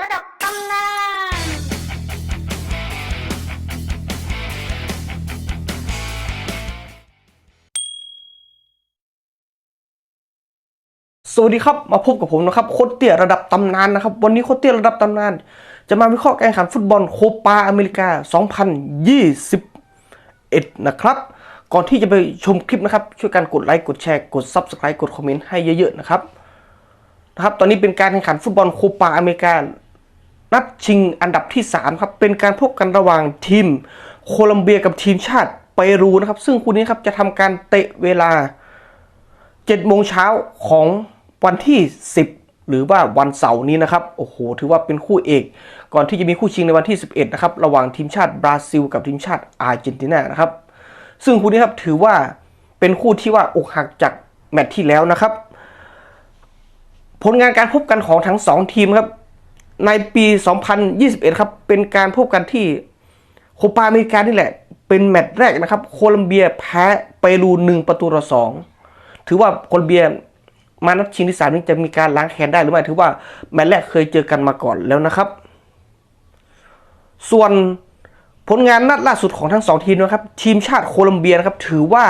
ระดับตำนานสวัสดีครับ มาพบกับผมนะครับโคตรเตี้ยระดับตำนานนะครับวันนี้โคตรเตี้ยระดับตำนาน จะมาวิเคราะห์การแข่งขันฟุตบอลโคปาอเมริกา 2021 นะครับ ก่อนที่จะไปชมคลิปนะครับ ช่วยกันกดไลค์กดแชร์กด Subscribe กดคอมเมนต์ให้เยอะๆนะครับนะครับตอนนี้เป็นการแข่งขันฟุตบอลโคปาอเมริกา นัดชิงอันดับที่ 3 ครับ เป็นการพบกันระหว่างทีมโคลัมเบียกับทีมชาติเปรูนะครับ ซึ่งคู่นี้ครับจะทำการเตะเวลา7โมงเช้าของวันที่ 10 หรือว่าวันเสาร์นี้นะครับ โอ้โห ถือว่าเป็นคู่เอก ก่อนที่จะมีคู่ชิงในวันที่ 11 นะครับ ระหว่างทีมชาติบราซิล กับทีมชาติอาร์เจนตินานะครับ ซึ่งคู่นี้ครับถือว่าเป็นคู่ที่ว่าอกหักจากแมตช์ที่แล้วนะครับ ผลงานการพบกันของทั้งสองทีมครับ ในปี 2021 ครับ เป็นการพบกันที่โคปาอเมริกานี่แหละ เป็นแมตช์แรกนะครับ โคลัมเบียแพ้เปรู1ประตูต่อสองถือว่าโคลอมเบียมานัดชิงที่สามนี้จะมีการล้างแค้นได้หรือไม่ถือว่าแมตช์แรกเคยเจอกันมาก่อนแล้วนะครับ ส่วนผลงานนัดล่าสุดของทั้งสองทีมนะครับ ทีมชาติโคลอมเบียนะครับ ถือว่า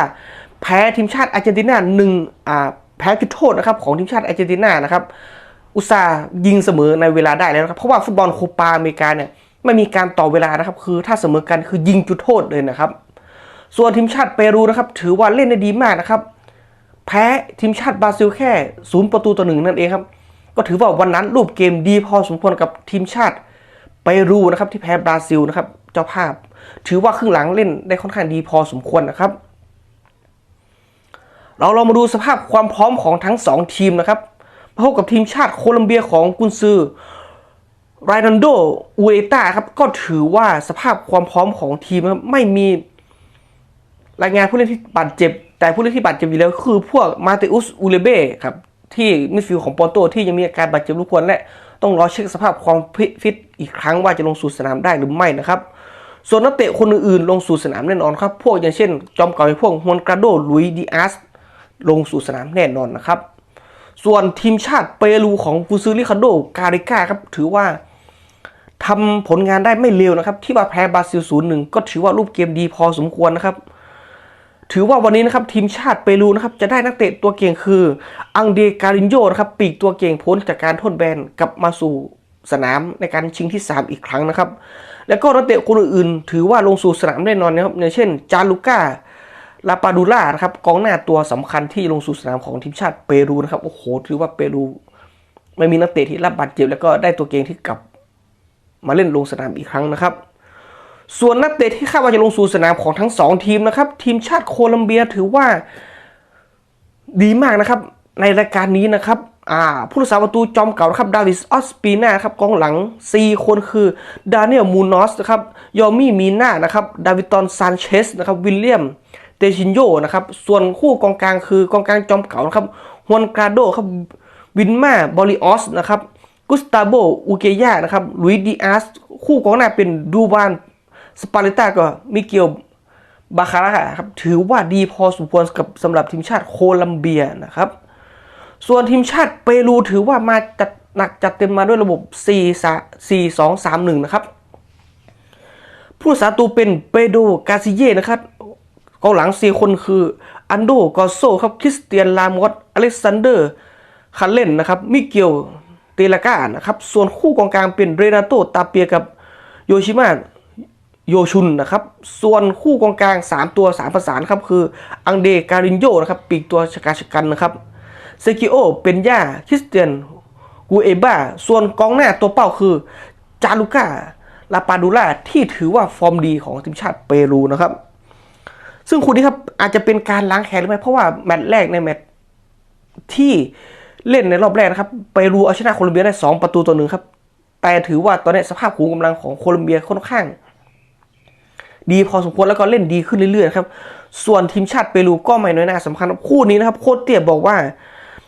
แพ้ทีมชาติอาร์เจนตินาหนึ่งอ่าแพ้จุดโทษนะครับ ของทีมชาติอาร์เจนตินานะครับ อุตสาห์ยิงเสมอในเวลาได้แล้วนะครับ เพราะว่าฟุตบอลโคปาอเมริกาเนี่ยไม่มีการต่อเวลานะครับ คือถ้าเสมอกันคือยิงจุดโทษเลยนะครับ ส่วนทีมชาติเปรูนะครับ ถือว่าเล่นได้ดีมากนะครับ แพ้ทีมชาติบราซิลแค่ศูนย์ประตูต่อหนึ่งนั่นเองครับ ก็ถือว่าวันนั้นรูปเกมดีพอสมควรกับทีมชาติเปรูนะครับ ที่แพ้บราซิลนะครับ เจ้าภาพ ถือว่าครึ่งหลังเล่นได้ค่อนข้างดีพอสมควรนะครับ เราเรามาดูสภาพความพร้อมของทั้งสองทีมนะครับ พบกับทีมชาติโคลัมเบียของกุนซือไรนันโดอูเอต้าครับก็ถือว่าสภาพความพร้อมของทีมไม่มีรายงานผู้เล่นที่บาดเจ็บ แต่ผู้เล่นที่บาดเจ็บอยู่แล้ว คือพวกมาเตอุสอูเลเบ้ครับที่มิดฟิลด์ของปอร์โตที่ยังมีอาการบาดเจ็บทุกคนและต้องรอเช็คสภาพความฟิตอีกครั้งว่าจะลงสู่สนามได้หรือไม่นะครับ ส่วนนักเตะคนอื่นๆ ลงสู่สนามแน่นอนครับ พวกอย่างเช่น จอมเก่าอยพวกฮวนกราโดลุยดิอาสลงสู่สนามแน่นอนนะครับ ส่วนทีมชาติเปรูของฟูซืริคาโดการิก้าครับถือว่าทำผลงานได้ไม่เลวนะครับ ที่มาแพ้บราซิลศูนย์หนึ่งก็ถือว่ารูปเกมดีพอสมควรนะครับ ถือว่าวันนี้นะครับทีมชาติเปรูนะครับจะได้นักเตะตัวเก่งคืออังเดการินโยนะครับปีกตัวเก่งพ้นจากการโทษแบนกลับมาสู่สนามในการชิงที่ 3 อีกครั้งนะครับ แล้วก็นักเตะคนอื่นๆ ถือว่าลงสู่สนามแน่นอนนะครับอย่างเช่นจารุก้า ลาปาดูล่านะครับกองหน้าตัวสำคัญที่ลงสู่สนามของทีมชาติเปรูนะครับ โอ้โห ถือว่าเปรูไม่มีนักเตะที่รับบาดเจ็บแล้วก็ได้ตัวเก่งที่กลับมาเล่นลงสนามอีกครั้งนะครับ ส่วนนักเตะที่คาดว่าจะลงสู่สนามของทั้งสองทีมนะครับ ทีมชาติโคลัมเบียถือว่าดีมากนะครับ ในรายการนี้นะครับผู้รักษาประตูจอมเก่านะครับดาวิสออสปีนาครับกองหลัง 4 คนคือดานิเอลมูนอสนะครับยอมี่มีนานะครับดาวิตอนซานเชสนะครับวิลเลียม ตชินโยนะครับส่วนคู่กองกลางคือกองกลางจอมเก่านะครับฮวนกราโดครับวินมาบอริออสนะครับกุสตาโบอูเกยานะครับลุยดิอาสคู่กองหน้าเป็นดูบานสปาเลต้าก็มิเกลบาคาร่าครับถือว่าดีพอสมควรกับสำหรับทีมชาติโคลัมเบียนะครับ ส่วนทีมชาติเปรูถือว่ามาจัดหนักจัดเต็มมาด้วยระบบ 4 4 2 3 1 นะครับ ผู้รักษาตัวเป็นเปโดกาซิเย่นะครับ กองหลัง 4 คนคือ อันโดกอโซครับคริสเตียนลามอสอเล็กซานเดอร์คันเล่นนะครับมิเกลเตลากานะครับส่วนคู่กองกลางเป็นเรนาโตตาเปียกับโยชิมะโยชุนนะครับส่วนคู่กองกลาง 3 ตัว 3 ประสานครับคืออังเดการินโยนะครับปีกตัวชกาชกันนะครับเซกิโอเป็นย่าคริสเตียนกูเอบ้าส่วนกองหน้าตัวเป้าคือจารุก้าลาปาดูล่าที่ถือว่าฟอร์มดีของทีมชาติเปรูนะครับ ซึ่งคู่นี้ครับอาจจะเป็นการล้างแค้นหรือไม่เพราะว่าแมตช์แรกในแมตช์ที่เล่นในรอบแรกนะครับเปรูเอาชนะโคลอมเบียได้ 2 ประตูต่อหนึ่งครับ แต่ถือว่าตอนนี้สภาพขุมกำลังของโคลอมเบียค่อนข้าง ดีพอสมควรแล้วก็เล่นดีขึ้นเรื่อยๆครับ ส่วนทีมชาติเปรูก็ไม่น้อยหน้าสำคัญครับคู่นี้นะครับโค้ชเตียบอกว่า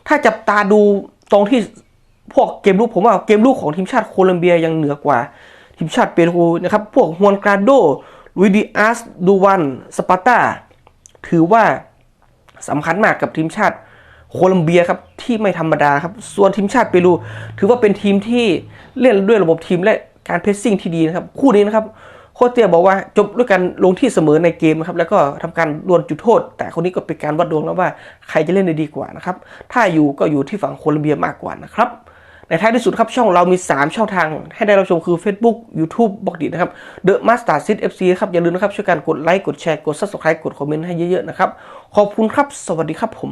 ถ้าจับตาดูตรงที่พวกเกมลุกผมว่าเกมลุกของทีมชาติโคลอมเบียยังเหนือกว่า ทีมชาติเปรูนะครับ พวกฮวนกราโด ลุยดิอาสดูวันสปาร์ตาถือว่าสำคัญมากกับทีมชาติโคลัมเบียครับที่ไม่ธรรมดาครับ ส่วนทีมชาติเปรูถือว่าเป็นทีมที่เล่นด้วยระบบทีมและการเพสซิ่งที่ดีนะครับ คู่นี้นะครับโคเตียบอกว่าจบด้วยการลงที่เสมอในเกมนะครับแล้วก็ทำการดวลจุดโทษ แต่คนนี้ก็เป็นการวัดดวงแล้วว่าใครจะเล่นได้ดีกว่านะครับถ้าอยู่ก็อยู่ที่ฝั่งโคลัมเบียมากกว่านะครับ ในท้ายที่สุดครับช่องเรามี 3 ช่องทางให้ได้รับชมคือ Facebook YouTube บอกดีนะครับ The Master Sit FC ครับ อย่าลืมนะครับ ช่วยกันกดไลค์ กดแชร์ กด Subscribe กดคอมเมนต์ให้เยอะๆนะครับ ขอบคุณครับ สวัสดีครับผม